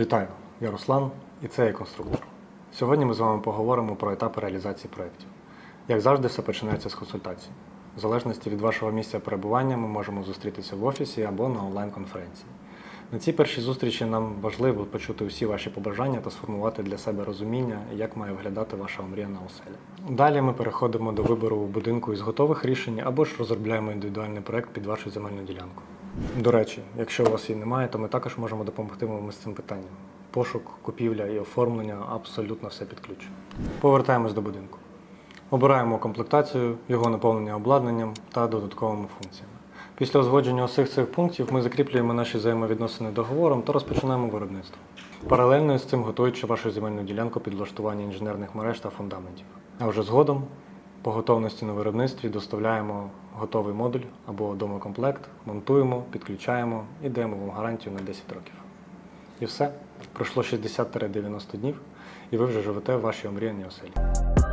Вітаю, я Руслан і це є конструктор. Сьогодні ми з вами поговоримо про етапи реалізації проєктів. Як завжди, все починається з консультацій. В залежності від вашого місця перебування ми можемо зустрітися в офісі або на онлайн-конференції. На цій першій зустрічі нам важливо почути усі ваші побажання та сформувати для себе розуміння, як має виглядати ваша омріяна оселя. Далі ми переходимо до вибору будинку із готових рішень або ж розробляємо індивідуальний проект під вашу земельну ділянку. До речі, якщо у вас її немає, то ми також можемо допомогти вам з цим питанням. Пошук, купівля і оформлення абсолютно все під ключ. Повертаємось до будинку. Обираємо комплектацію, його наповнення обладнанням та додатковими функціями. Після узгодження усіх цих пунктів ми закріплюємо наші взаємовідносини договором та розпочинаємо виробництво. Паралельно з цим готуючи вашу земельну ділянку під влаштування інженерних мереж та фундаментів. А вже згодом, по готовності на виробництві, доставляємо готовий модуль або домокомплект, монтуємо, підключаємо і даємо вам гарантію на 10 років. І все. Пройшло 60-90 днів, і ви вже живете в вашій омріяній оселі.